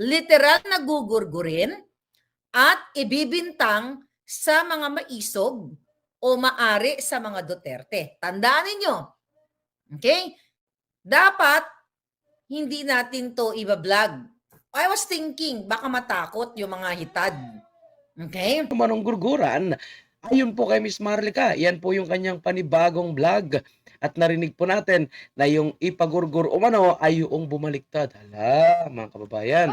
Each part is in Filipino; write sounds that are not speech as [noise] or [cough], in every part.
literal na gugurgurin at ibibintang sa mga maisog o maari sa mga Duterte. Tandaan ninyo. Okay? Dapat hindi natin to iba-vlog. I was thinking, baka matakot yung mga hitad. Okay? Manong Gurguran. Ayon po kay Miss Marlica, yan po yung kanyang panibagong vlog. At narinig po natin na yung ipagurgur umano ay yung bumaliktad. Hala, mga kababayan.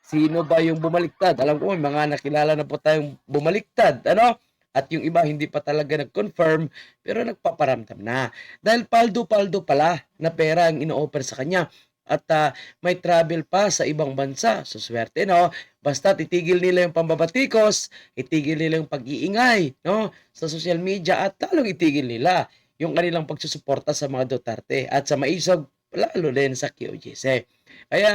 Sino ba yung bumaliktad? Alam ko may mga nakilala na po tayong bumaliktad. Ano? At yung iba hindi pa talaga nag-confirm pero nagpaparamdam na. Dahil paldo-paldo pala na pera ang ino-offer sa kanya. At ah, may travel pa sa ibang bansa. So swerte no. Basta titigil nila yung pambabatikos, itigil nila yung pag-iingay no sa social media at talong itigil nila yung kanilang pagsusuporta sa mga Duterte at sa maisog lalo din sa QGC. Kaya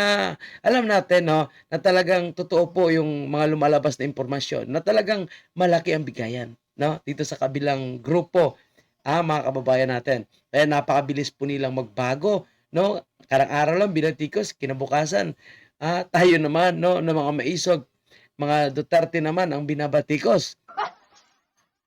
alam natin no na talagang totoo po yung mga lumalabas na impormasyon na talagang malaki ang bigayan no dito sa kabilang grupo ah mga kababayan natin. Kaya napakabilis po nilang magbago no karang araw lang binatikos kinabukasan ah tayo naman no ng mga maisog mga Duterte naman ang binabatikos.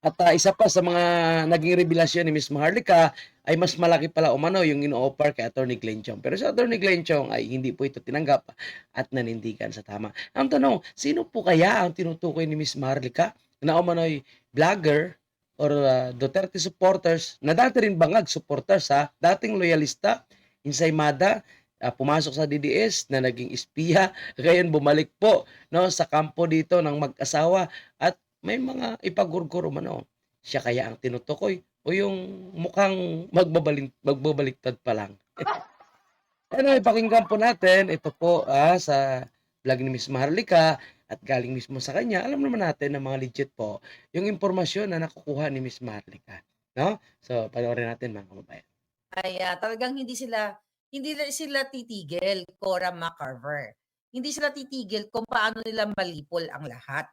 At ah, isa pa sa mga naging revelasyon ni Miss Maharlika ay mas malaki pala umano yung ino-offer kay Attorney Glenn Chong. Pero sa Attorney Glenn Chong ay hindi po ito tinanggap at nanindigan sa tama. Ang tanong, sino po kaya ang tinutukoy ni Miss Maharlika na umano'y vlogger or ah, Duterte supporters na dati rin bangag supporters ha, dating loyalista, insaymada, ah, pumasok sa DDS na naging espiya, [laughs] ngayon bumalik po no sa kampo dito ng mag-asawa at may mga ipagurguro man oh. Siya kaya ang tinutukoy o yung mukhang magbabalin, magbabaliktad pa lang. [laughs] ano, ipakinggan po natin. Ito po ah, sa vlog ni Miss Maharlika at galing mismo sa kanya. Alam naman natin na mga legit po yung impormasyon na nakukuha ni Miss Maharlika. No? So, panoorin natin mga kababayan. Ay ah, talagang hindi sila hindi sila titigil, Cora McCarver. Hindi sila titigil kung paano nila malipol ang lahat.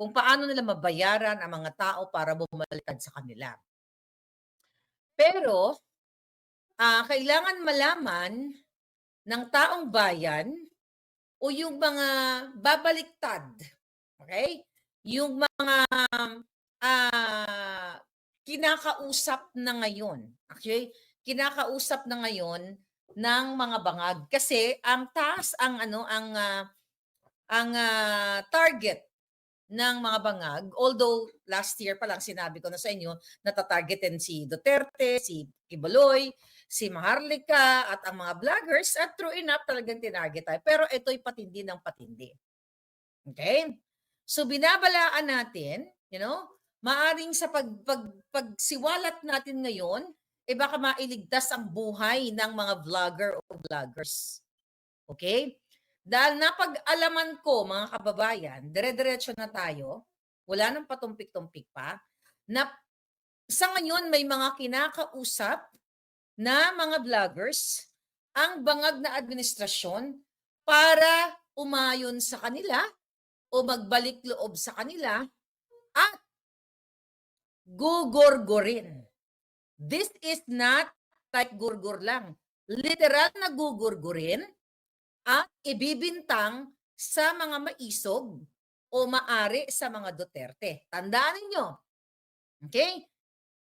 Kung paano nila mabayaran ang mga tao para bumaliktad sa kanila. Pero, ah, kailangan malaman ng taong bayan o yung mga babaliktad, okay? Yung mga ah, kinakausap na ngayon. Actually, kinakausap na ngayon ng mga bangag kasi ang taas ang ano ang ah, ang ah, target ng mga bangag although last year pa lang sinabi ko na sa inyo natatargetin si Duterte, si Kibuloy, si Maharlika at ang mga vloggers at true enough talagang tinarget tayo pero ito'y patindi ng patindi. Okay? So binabalaan natin, you know, maaring sa pag, pag, pagsiwalat natin ngayon, eh baka mailigtas ang buhay ng mga vlogger o vloggers. Okay? Dahil napag-alaman ko, mga kababayan, dire-diretso na tayo, wala nang patumpik-tumpik pa, na sa ngayon may mga kinakausap na mga vloggers ang bangag na administrasyon para umayon sa kanila o magbalik loob sa kanila at gugurgurin. This is not like gurgur lang. Literal na gugurgurin at ibibintang sa mga maisog o maari sa mga Duterte. Tandaan ninyo. Okay?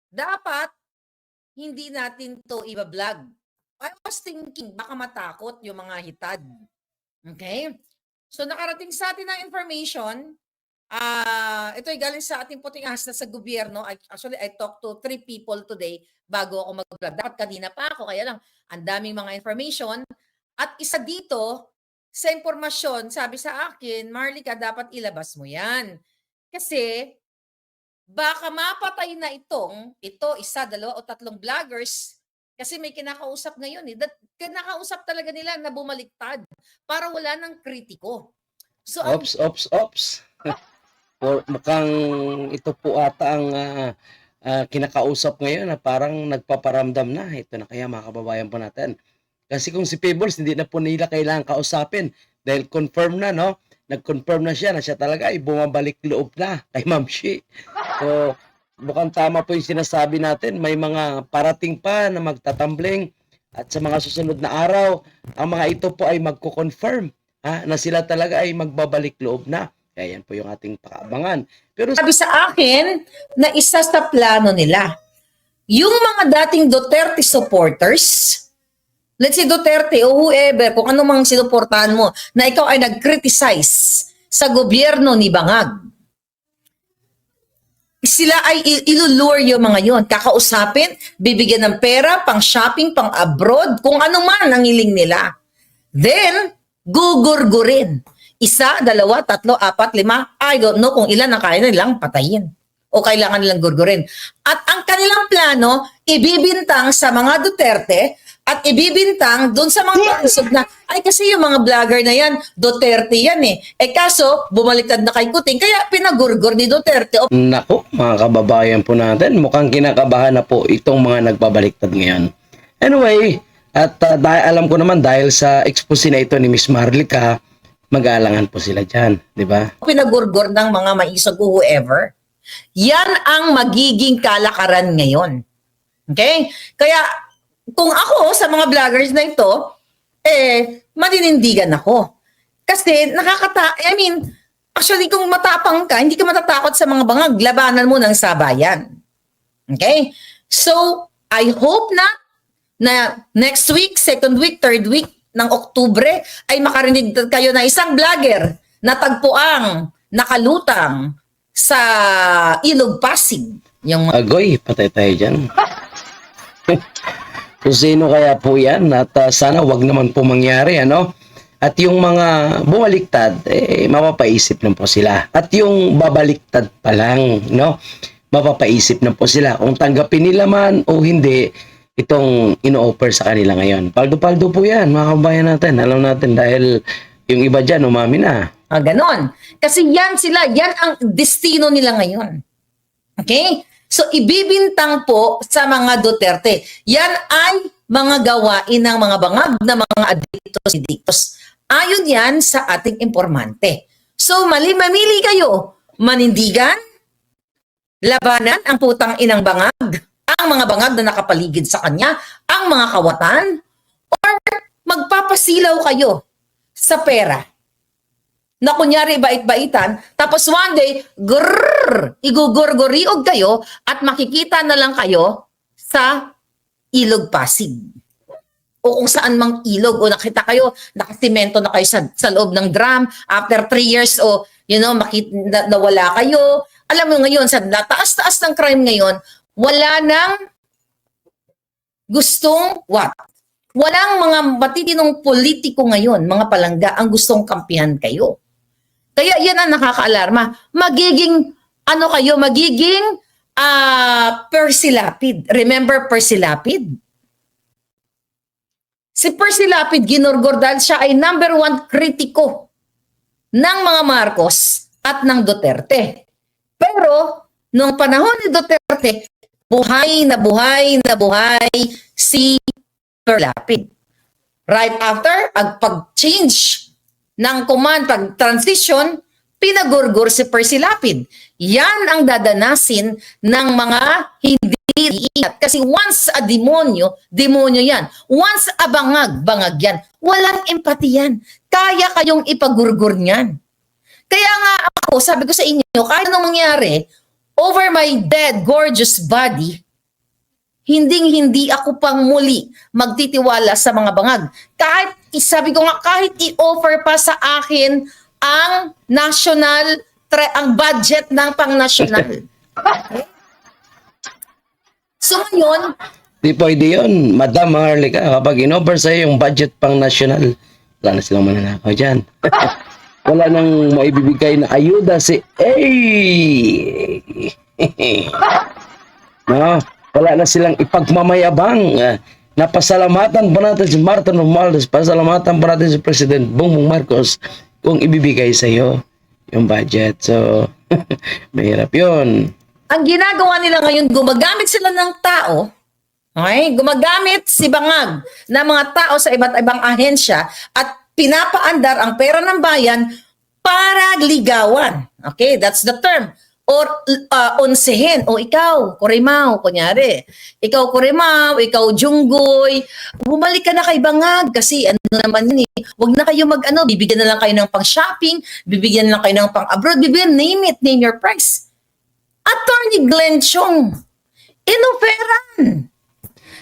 Dapat hindi natin to iba-vlog. I was thinking, baka matakot yung mga hitad. Okay? So nakarating sa atin ng information, ah ito ay galing sa ating puting ahas na sa gobyerno. I, actually, I talked to three people today bago ako mag-vlog. Dapat kanina pa ako, kaya lang, ang daming mga information. At isa dito, sa impormasyon, sabi sa akin, Marlica, dapat ilabas mo yan. Kasi, baka mapatay na itong, ito, isa, dalawa o tatlong vloggers, kasi may kinakausap ngayon eh. That, kinakausap talaga nila na bumaliktad para wala ng kritiko. So, ang Ops, ops, ops. [laughs] Or mukhang ito po ata ang ah, ah, kinakausap ngayon na parang nagpaparamdam na. Ito na kaya mga kababayan po natin. Kasi kung si Pebbles, hindi na po nila kailangan kausapin dahil confirm na, no? Nag-confirm na siya na siya talaga ay bumabalik loob na kay Ma'am Shi. So, mukhang tama po yung sinasabi natin. May mga parating pa na magtatambling at sa mga susunod na araw, ang mga ito po ay magko-confirm ha, na sila talaga ay magbabalik loob na. Kaya yan po yung ating pakaabangan. Pero Sabi sa akin na isa sa plano nila, yung mga dating Duterte supporters, let's say Duterte o whoever, kung ano mang sinuportahan mo, na ikaw ay nag-criticize sa gobyerno ni Bangag, sila ay ilulure yung mga yon kakausapin, bibigyan ng pera, pang shopping, pang abroad, kung ano man ang hiling nila. Then, gugurgurin. Isa, dalawa, tatlo, apat, lima, I don't know kung ilan ang kaya nilang patayin o kailangan nilang gurgurin. At ang kanilang plano, ibibintang sa mga Duterte at ibibintang doon sa mga kausog na, ay kasi yung mga vlogger na yan, Duterte yan eh. Eh kaso, bumaliktad na kay Kuting, kaya pinagurgur ni Duterte. Nako, mga kababayan po natin, mukhang kinakabahan na po itong mga nagbabaliktad ngayon. Anyway, at uh, dahil, alam ko naman dahil sa expose na ito ni Miss Marlica, mag-aalangan po sila dyan, di ba? pinagurgur ng mga maisog o whoever. Yan ang magiging kalakaran ngayon. Okay? Kaya, kung ako sa mga vloggers na ito, eh, maninindigan ako. Kasi nakakata, I mean, actually kung matapang ka, hindi ka matatakot sa mga bangag, labanan mo ng sabayan. Okay? So, I hope na na next week, second week, third week ng Oktubre ay makarinig kayo na isang vlogger na tagpuang nakalutang sa Ilog Pasig. Yung Agoy, patay tayo dyan. [laughs] Kung sino kaya po yan at uh, sana wag naman po mangyari, ano? At yung mga bumaliktad, eh, mapapaisip lang po sila. At yung babaliktad pa lang, no? Mapapaisip na po sila kung tanggapin nila man o hindi itong ino-offer sa kanila ngayon. Paldo-paldo po yan, mga kabayan natin. Alam natin dahil yung iba dyan, umami na. Ah, ganon. Kasi yan sila, yan ang destino nila ngayon. Okay? So, ibibintang po sa mga Duterte. Yan ay mga gawain ng mga bangag na mga adiktos-diktos. Ayon yan sa ating informante. So, mali mamili kayo. Manindigan, labanan ang putang inang bangag, ang mga bangag na nakapaligid sa kanya, ang mga kawatan, or magpapasilaw kayo sa pera na kunyari bait-baitan, tapos one day, grrrr, igugurguriog kayo at makikita na lang kayo sa ilog Pasig. O kung saan mang ilog, o nakita kayo, nakasimento na kayo sa, sa loob ng drum, after three years, o you know, makit, na, nawala kayo. Alam mo ngayon, sa taas-taas ng crime ngayon, wala nang gustong what? Walang mga matitinong politiko ngayon, mga palangga, ang gustong kampihan kayo. Kaya yan ang nakakaalarma. Magiging, ano kayo, magiging ah Percy Lapid. Remember Percy Lapid? Si Percy Lapid, ginurgor dahil siya ay number one kritiko ng mga Marcos at ng Duterte. Pero, noong panahon ni Duterte, buhay na buhay na buhay si Percy Lapid. Right after, ang pag-change ng command, pag-transition, pinagurgur si Percy Lapid. Yan ang dadanasin ng mga hindi iingat. Kasi once a demonyo, demonyo yan. Once a bangag, bangag yan. Walang empathy yan. Kaya kayong ipagurgur niyan. Kaya nga ako, sabi ko sa inyo, kahit anong mangyari, over my dead, gorgeous body, hinding-hindi ako pang muli magtitiwala sa mga bangag. Kahit, sabi ko nga, kahit i-offer pa sa akin ang national, tre- ang budget ng pang-national. [laughs] so ngayon, Di pwede yun, Madam Marlica, kapag in-offer sa'yo yung budget pang national, wala na silang mananakaw dyan. [laughs] wala nang maibibigay na ayuda si Ay! [laughs] no, wala na silang ipagmamayabang. Napasalamatan pa natin si Martin Romualdez, pasalamatan pa natin si President Bongbong Marcos kung ibibigay sa'yo yung budget. So, [laughs] mahirap yun. ang ginagawa nila ngayon, gumagamit sila ng tao, okay? gumagamit si Bangag ng mga tao sa iba't ibang ahensya at pinapaandar ang pera ng bayan para ligawan. Okay, that's the term. or uh, onsehin. O ikaw, Kurimaw, kunyari. Ikaw, Kurimaw, ikaw, Junggoy. Bumalik ka na kay Bangag kasi ano naman yun eh. Huwag na kayo mag ano, bibigyan na lang kayo ng pang-shopping, bibigyan na lang kayo ng pang-abroad, bibigyan, name it, name your price. Attorney Glenn Chong, inoferan.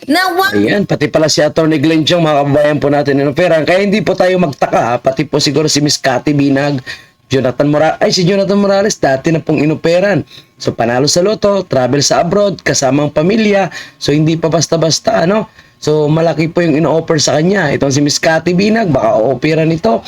Na one Ayan, pati pala si Atty. Glenn Chong, mga kababayan po natin, inoperan. Kaya hindi po tayo magtaka, pati po siguro si Miss Cathy Binag, Jonathan Morales, ay si Jonathan Morales, dati na pong inoperan. So panalo sa loto, travel sa abroad, kasamang pamilya, so hindi pa basta-basta, ano? So malaki po yung ino-offer sa kanya. Itong si Miss Cathy Binag, baka o-opera nito.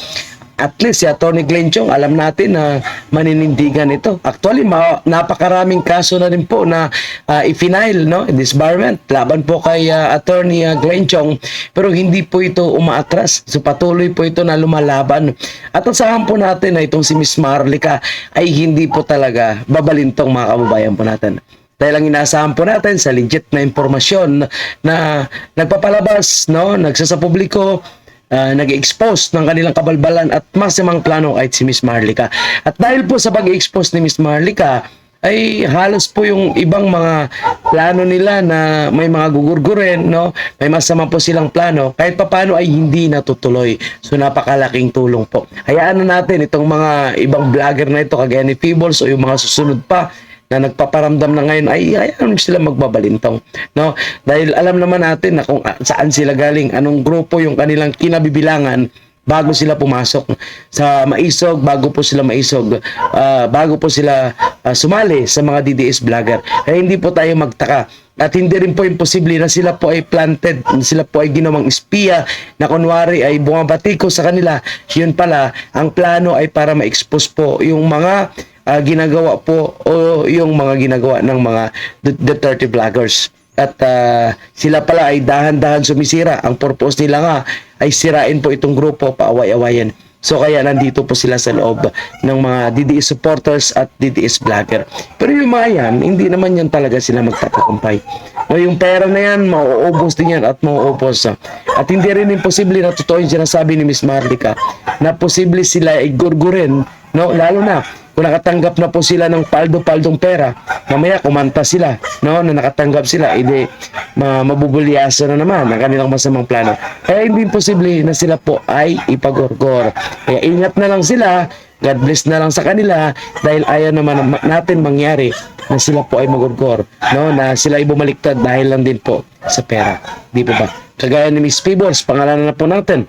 At least si Atty. Glenn Chong, alam natin na maninindigan ito. Actually, ma- napakaraming kaso na rin po na uh, i-final, no? Disbarment, laban po kay uh, Attorney uh, Glenn Chong. Pero hindi po ito umaatras. So patuloy po ito na lumalaban. At asahan po natin na itong si Miss Marlica ay hindi po talaga babalintong mga kababayan po natin. Dahil ang inaasahan po natin sa legit na impormasyon na nagpapalabas, no, nagsasapubliko, uh, nag-expose ng kanilang kabalbalan at masamang plano kahit si Miss Marlica. At dahil po sa pag-expose ni Miss Marlica, ay halos po yung ibang mga plano nila na may mga gugurgurin, no? May masama po silang plano. Kahit papano ay hindi natutuloy. So napakalaking tulong po. Hayaan na natin itong mga ibang vlogger na ito kagaya ni Feebles o yung mga susunod pa na nagpaparamdam na ngayon ay hayaan sila magbabalintong no? Dahil alam naman natin na kung saan sila galing anong grupo yung kanilang kinabibilangan bago sila pumasok sa maisog bago po sila maisog ah, bago po sila ah, sumali sa mga DDS vlogger. Kaya hindi po tayo magtaka. At hindi rin po imposible na sila po ay planted, sila po ay ginawang espiya na kunwari ay bumabatiko sa kanila. Yun pala, ang plano ay para ma-expose po yung mga ah, ginagawa po o yung mga ginagawa ng mga Duterte vloggers. At ah, sila pala ay dahan-dahan sumisira. Ang purpose nila nga ay sirain po itong grupo, paaway-awayan. So kaya nandito po sila sa loob ng mga DDS supporters at DDS vlogger. Pero yung mga yan, hindi naman yan talaga sila magtatakumpay. No, yung pera na yan, mauubos din yan at mauubos. At hindi rin imposible na totoo yung sinasabi ni Miss Marlica na posible sila ay gurgurin, no? lalo na kung nakatanggap na po sila ng paldo-paldong pera, mamaya kumanta sila, no, na nakatanggap sila, edi ma mabubulyaso na naman ang kanilang masamang plano. Kaya hindi posible na sila po ay ipagorgor. Kaya ingat na lang sila, God bless na lang sa kanila dahil ayaw naman ma- natin mangyari na sila po ay magorgor, no, na sila ay bumaliktad dahil lang din po sa pera. Di po ba? Kagaya ni Miss Peebles, pangalanan na po natin.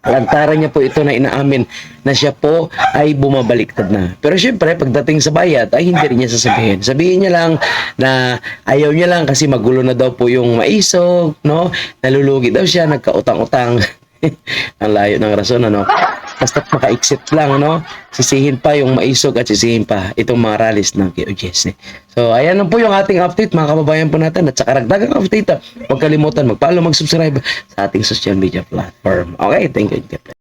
Lantaran niya po ito na inaamin na siya po ay bumabaliktad na. Pero syempre, pagdating sa bayad, ay hindi rin niya sasabihin. Sabihin niya lang na ayaw niya lang kasi magulo na daw po yung maisog, no? Nalulugi daw siya, nagkautang-utang. [laughs] Ang layo ng rason, ano? Basta't maka-exit lang, no? Sisihin pa yung maisog at sisihin pa itong mga rallies ng QGS. So, ayan lang po yung ating update, mga kababayan po natin. At sa karagdagang update, ah, huwag kalimutan mag-follow, mag-subscribe sa ating social media platform. Okay, thank you.